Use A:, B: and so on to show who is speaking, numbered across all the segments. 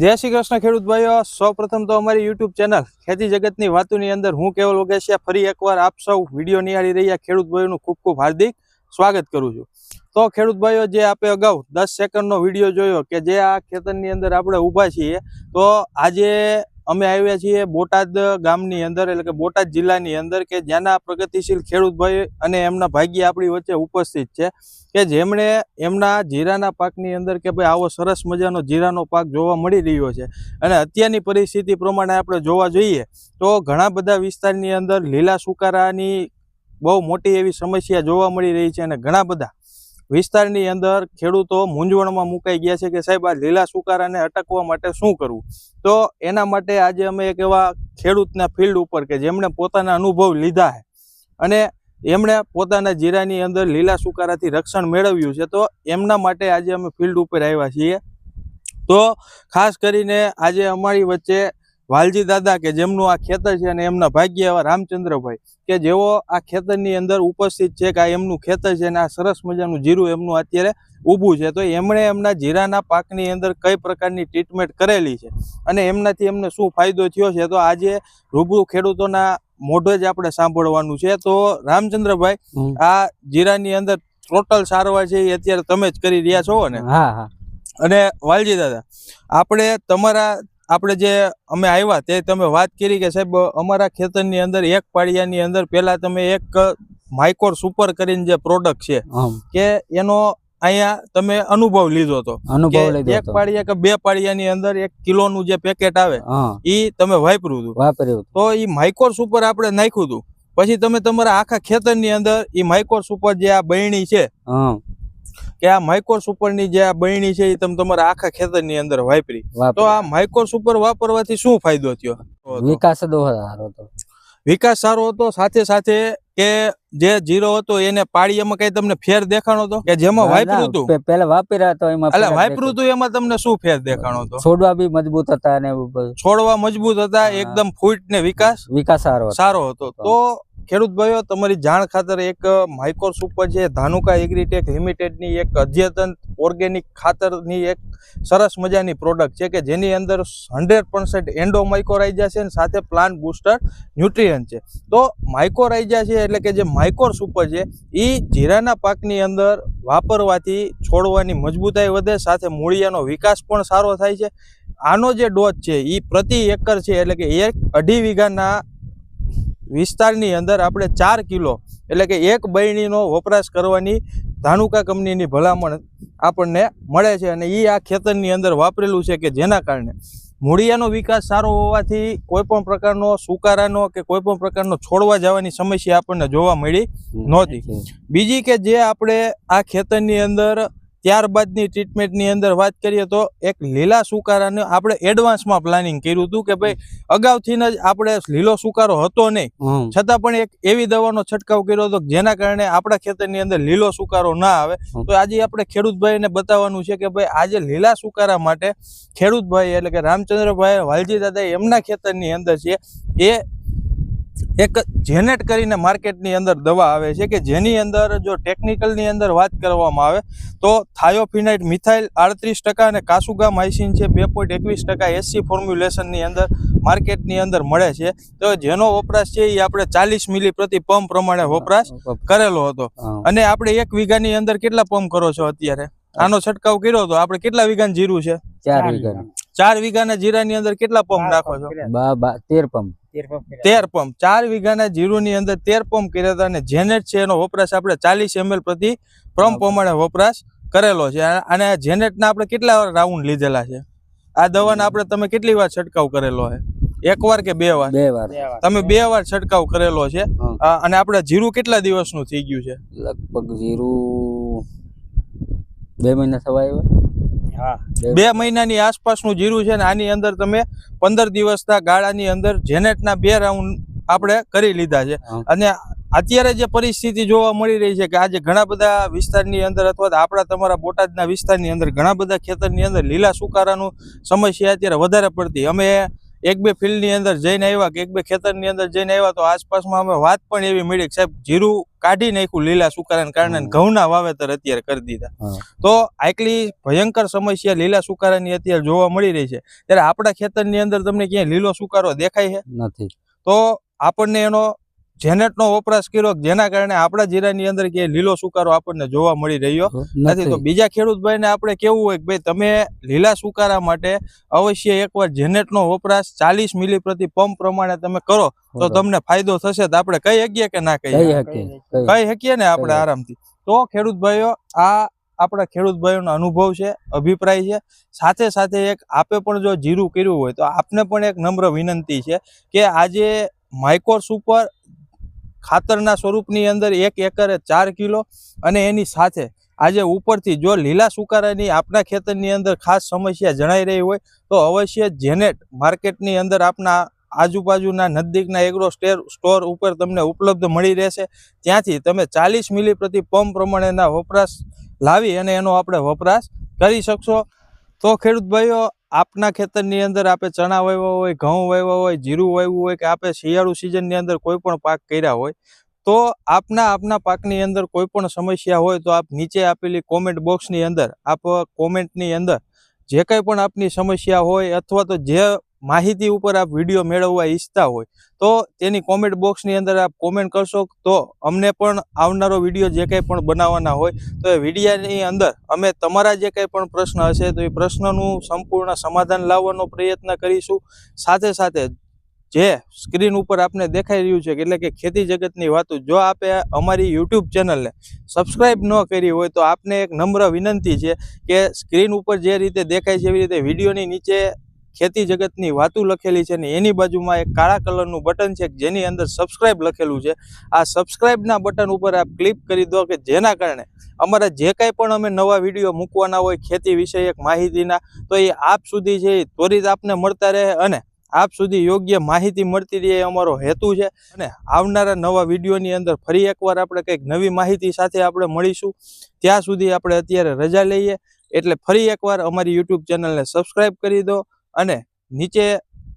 A: જય શ્રી કૃષ્ણ ખેડૂત ભાઈઓ. સૌપ્રથમ તો અમારી યુટ્યુબ ચેનલ ખેતી જગતની વાતોની અંદર હું કેવલ વગેશિયા ફરી એકવાર આપ સૌ વીડિયો નિહાળી રહ્યા ખેડૂત ભાઈઓનું ખૂબ ખૂબ હાર્દિક સ્વાગત કરું છું. તો ખેડૂત ભાઈઓ, જે આપણે અગાઉ દસ સેકન્ડનો વીડિયો જોયો કે જે આ ખેતરની અંદર આપણે ઊભા છીએ, તો આજે અમે આવ્યા છીએ બોટાદ ગામની અંદર, એટલે કે બોટાદ જિલ્લાની અંદર, કે જ્યાંના પ્રગતિશીલ ખેડૂત ભાઈ અને એમના ભાગ્ય આપણી વચ્ચે ઉપસ્થિત છે. કે જેમણે એમના જીરાના પાકની અંદર કે ભાઈ આવો સરસ મજાનો જીરાનો પાક જોવા મળી રહ્યો છે. અને અત્યારની પરિસ્થિતિ પ્રમાણે આપણે જોવા જોઈએ, તો ઘણા બધા વિસ્તારની અંદર લીલા સુકારાની બહુ મોટી એવી સમસ્યા જોવા મળી રહી છે અને ઘણા બધા વિસ્તારની અંદર ખેડૂતો મૂંઝવણમાં મુકાઈ ગયા છે કે સાહેબ આ લીલા સુકારાને અટકવા માટે શું કરવું? તો એના માટે આજે અમે એક એવા ખેડૂતના ફિલ્ડ ઉપર કે જેમણે પોતાના અનુભવ લીધા છે અને એમણે પોતાના જીરાની અંદર લીલા સુકારાથી રક્ષણ મેળવ્યું છે, તો એમના માટે આજે અમે ફિલ્ડ ઉપર આવ્યા છીએ. તો ખાસ કરીને આજે અમારી વચ્ચે વાલજી દાદા કે જેમનું આ ખેતર છે અને એમના ભાગ્ય એવા રામચંદ્રભાઈ કે જેઓ આ ખેતરની અંદર ઉપસ્થિત છે કે આ એમનું ખેતર છે અને આ સરસ મજાનું જીરું એમનું અત્યારે ઊભું છે તો એમણે એમના જીરાના પાકની અંદર કઈ પ્રકારની ટ્રીટમેન્ટ કરેલી છે અને એમનાથી એમને શું ફાયદો થયો છે તો આજે રૂબરૂ ખેડૂતોના મોઢે જ આપણે સાંભળવાનું છે. તો રામચંદ્રભાઈ આ જીરાની અંદર ટોટલ સારવાર છે એ અત્યારે તમે જ કરી રહ્યા છો ને?
B: હા હા.
A: અને વાલજી દાદા આપણે તમારા આપણે જે અમે આવ્યા તે તમે વાત કરી કે સાહેબ અમારા ખેતરની અંદર એક પાળિયાની અંદર પહેલા તમે એક માઇકોર સુપર કરીને જે પ્રોડક્ટ છે કે એનો અહીંયા તમે અનુભવ લીધો હતો. એક પાળિયા કે બે પાળિયાની અંદર એક કિલોનું જે પેકેટ આવે
B: એ
A: ઈ તમે વાપર્યું હતું.
B: વાપર્યું
A: તો ઈ માઇકોર સુપર આપણે નાખ્યું હતું. પછી તમે તમારા આખા ખેતરની અંદર ઈ માઇકોર સુપર જે આ બહેણી છે કે આ માઇકોર સુપરની જે આ બહેણી છે એ તમે તમારા આખા ખેતરની અંદર વાપરી. તો આ માઇકોર સુપર વાપરવાથી શું ફાયદો થયો?
B: વિકાસ સારો હતો.
A: વિકાસ સારો હતો સાથે સાથે કે જે જીરો હતો એને પાળીયામાં કઈ તમને ફેર દેખાણો હતો? કે જેમાં વાપર્યું હતું?
B: પેલા વાપર્યા હતા એમાં
A: એટલે વાપર્યું હતું એમાં તમને શું ફેર દેખાણો હતો?
B: છોડવા બી મજબૂત હતા અને
A: છોડવા મજબૂત હતા એકદમ ફૂટ ને વિકાસ
B: વિકાસ સારો
A: સારો હતો. તો ખેડૂત ભાઈઓ, તમારી જાણ ખાતર એક માઇકોર સુપર છે ધાનુકા એગ્રીટેક લિમિટેડની એક અદ્યતન ઓર્ગેનિક ખાતરની એક સરસ મજાની પ્રોડક્ટ છે કે જેની અંદર હંડ્રેડ પર્સન્ટ એન્ડો માઇકોરાઇઝા છે અને સાથે પ્લાન્ટ બુસ્ટર ન્યુટ્રિયન છે. તો માઇકોરાઇઝા છે એટલે કે જે માઇકોર સુપર છે એ જીરાના પાકની અંદર વાપરવાથી છોડવાની મજબૂતાઈ વધે, સાથે મૂળિયાનો વિકાસ પણ સારો થાય છે. આનો જે ડોઝ છે એ પ્રતિ એકર છે એટલે કે એક અઢી વીઘાના વિસ્તારની અંદર આપણે ચાર કિલો એટલે કે એક બૈણીનો વપરાશ કરવાની ધાનુકા કંપનીની ભલામણ આપણને મળે છે અને એ આ ખેતરની અંદર વાપરેલું છે કે જેના કારણે મૂળિયાનો વિકાસ સારો હોવાથી કોઈપણ પ્રકારનો સુકારાનો કે કોઈપણ પ્રકારનો છોડવા જવાની સમસ્યા આપણને જોવા મળી નહોતી. બીજી કે જે આપણે આ ખેતરની અંદર ત્યારબાદની ટ્રીટમેન્ટની અંદર વાત કરીએ તો એક લીલા સુકારાને આપણે એડવાન્સમાં પ્લાનિંગ કર્યું હતું કે ભાઈ અગાઉથી જ આપણે લીલો સુકારો હતો નહીં. છતાં પણ એક એવી દવાનો છંટકાવ કર્યો હતો જેના કારણે આપણા ખેતરની અંદર લીલો સુકારો ના આવે. તો આજે આપણે ખેડૂતભાઈને બતાવવાનું છે કે ભાઈ આજે લીલા સુકારા માટે ખેડૂતભાઈ એટલે કે રામચંદ્રભાઈ વાલજી દાદા એમના ખેતરની અંદર છે એ એક જેનેટ કરીને માર્કેટની અંદર દવા આવે છે કે જેની અંદર જો ટેકનિકલની અંદર વાત કરવામાં આવે તો થાયોફિનાઇટ મિથાઇલ આડત્રીસ ટકા અને કાસુગા માઇસિન છે બે પોઈન્ટ એકવીસ ટકા એસસી ફોર્મ્યુલેશનની અંદર માર્કેટની અંદર મળે છે. તો જેનો વપરાશ છે એ આપણે ચાલીસ મિલી પ્રતિ પંપ પ્રમાણે વપરાશ કરેલો હતો. અને આપણે એક વીઘાની અંદર કેટલા પંપ કરો છો અત્યારે? આનો છંટકાવ કર્યો હતો આપણે કેટલા વીઘાનું જીરું છે?
B: ચાર વીઘા
A: ચાર વીઘાના જીરાની અંદર કેટલા પંપ નાખો છો?
B: તેર પંપ.
A: તેર પંપ ચાર વીઘાના જીરુની અંદર તેર પંપ કર્યા હતા અને જેનેટ છે એનો વપરાશ આપણે ચાલીસ એમએલ પ્રતિ પંપ પ્રમાણે વપરાશ કરેલો છે. અને આ જેનેટના આપણે કેટલા રાઉન્ડ લીધેલા છે? આ દવાના આપણે તમે કેટલી વાર છંટકાવ કરેલો છે? એક વાર કે બે વાર?
B: બે વાર.
A: તમે બે વાર છંટકાવ કરેલો છે. આ- અને આપણે જીરું કેટલા દિવસનું થઈ ગયું છે?
B: લગભગ જીરું બે મહિના થવા આવ્યા.
A: બે મહિનાની આસપાસનું જીરું છે ને આની અંદર તમે પંદર દિવસના ગાળાની અંદર જેનેટના બે રાઉન્ડ આપણે કરી લીધા છે. અને અત્યારે જે પરિસ્થિતિ જોવા મળી રહી છે કે આજે ઘણા બધા વિસ્તારની અંદર અથવા તો આપણા તમારા બોટાદના વિસ્તારની અંદર ઘણા બધા ખેતરની અંદર લીલા સુકારાનું સમસ્યા અત્યારે વધારે પડતી. અમે એક બે ફિલ્ડની અંદર જઈને આવ્યા કે એક બે ખેતરની અંદર જઈને આવ્યા તો આસપાસમાં અમે વાત પણ એવી મળી કે સાહેબ જીરું કાઢી નાખ્યું લીલા સુકારાને કારણે ઘઉંના વાવેતર અત્યારે કરી દીધા. તો આટલી ભયંકર સમસ્યા લીલા સુકારાની અત્યારે જોવા મળી રહી છે. ત્યારે આપણા ખેતરની અંદર તમને ક્યાંય લીલો સુકારો દેખાય છે?
B: નથી.
A: તો આપણને એનો જેનેટનો વપરાશ કર્યો જેના કારણે આપણા જીરાની અંદર કે લીલો સુકારો આપણને જોવા મળી રહ્યો નથી તો બીજા ખેડૂતભાઈને આપણે કેવું હોય કે ભાઈ તમે લીલા સુકારા માટે અવશ્ય એકવાર જેનેટનો વપરાશ ચાલીસ મિલી પ્રતિ પંપ પ્રમાણે તમે કરો તો તમને ફાયદો થશે. તો આપણે કહી શકીએ કે ના
B: કઈ
A: કહી શકીએ ને આપણે
B: કહી.
A: આરામથી? તો ખેડૂતભાઈઓ આ આપણા ખેડૂતભાઈઓનો અનુભવ છે અભિપ્રાય છે. સાથે સાથે એક આપે પણ જો જીરું કર્યું હોય તો આપને પણ એક નમ્ર વિનંતી છે કે આજે માઇકોર્સ ઉપર ખાતરના સ્વરૂપની અંદર એક એકરે ચાર કિલો અને એની સાથે આજે ઉપરથી જો લીલા સુકારાની આપના ખેતરની અંદર ખાસ સમસ્યા જણાઈ રહી હોય, તો અવશ્ય જેનેટ માર્કેટની અંદર આપના આજુબાજુના નજદીકના એગ્રો સ્ટેર સ્ટોર ઉપર તમને ઉપલબ્ધ મળી રહેશે. ત્યાંથી તમે ચાલીસ મિલી પ્રતિ પંપ પ્રમાણેના વપરાશ લાવી અને એનો આપણે વપરાશ કરી શકશો. તો ખેડૂત ભાઈઓ આપના ખેતરની અંદર આપે ચણા વાવ્યા હોય, ઘઉં વાવ્યા હોય, જીરું વાવ્યું હોય કે આપે શિયાળુ સિઝનની અંદર કોઈ પણ પાક કર્યા હોય, તો આપના આપના પાકની અંદર કોઈ પણ સમસ્યા હોય તો આપ નીચે આપેલી કોમેન્ટ બોક્સની અંદર, આપ કોમેન્ટની અંદર જે કંઈ પણ આપની સમસ્યા હોય અથવા તો જે માહિતી ઉપર આપ વીડિયો મેળવવા ઈચ્છતા હોય, તો તેની કોમેન્ટ બોક્સની અંદર આપ કોમેન્ટ કરશો. તો અમને પણ આવનારો વીડિયો જે કંઈ પણ બનાવવાના હોય, તો એ વિડીયાની અંદર અમે તમારા જે કંઈ પણ પ્રશ્ન હશે, તો એ પ્રશ્નનું સંપૂર્ણ સમાધાન લાવવાનો પ્રયત્ન કરીશું. સાથે સાથે જે સ્ક્રીન ઉપર આપને દેખાઈ રહ્યું છે, એટલે કે ખેતી જગતની વાતો, જો આપે અમારી યુટ્યુબ ચેનલને સબસ્ક્રાઈબ ન કરી હોય, તો આપને એક નમ્ર વિનંતી છે કે સ્ક્રીન ઉપર જે રીતે દેખાય છે, એવી રીતે વિડીયોની નીચે ખેતી જગતની વાતો લખેલી છે ને એની બાજુમાં એક કાળા કલરનું બટન છે જેની અંદર સબસ્ક્રાઇબ લખેલું છે. આ સબસ્ક્રાઇબના બટન ઉપર આપ ક્લિક કરી દો કે જેના કારણે અમારા જે કાંઈ પણ અમે નવા વીડિયો મૂકવાના હોય ખેતી વિષયક માહિતીના, તો એ આપ સુધી છે એ ત્વરિત આપને મળતા રહે અને આપ સુધી યોગ્ય માહિતી મળતી રહે એ અમારો હેતુ છે. અને આવનારા નવા વિડીયોની અંદર ફરી એકવાર આપણે કંઈક નવી માહિતી સાથે આપણે મળીશું. ત્યાં સુધી આપણે અત્યારે રજા લઈએ. એટલે ફરી એકવાર અમારી યુટ્યુબ ચેનલને સબસ્ક્રાઇબ કરી દો. અને નીચે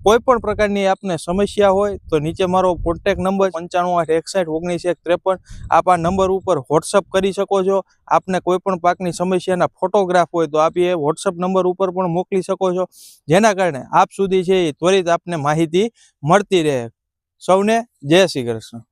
A: કોઈ પણ પ્રકારની આપને સમસ્યા હોય તો નીચે મારો કોન્ટેક નંબર પંચાણું આઠ એકસઠ ઓગણીસ એક ત્રેપન. આપ આ નંબર ઉપર વોટ્સઅપ કરી શકો છો. આપને કોઈ પણ પાકની સમસ્યાના ફોટોગ્રાફ હોય તો આપ એ વોટ્સઅપ નંબર ઉપર પણ મોકલી શકો છો. જેના કારણે આપ સુધી છે એ ત્વરિત આપને માહિતી મળતી રહે. સૌને જય શ્રી કૃષ્ણ.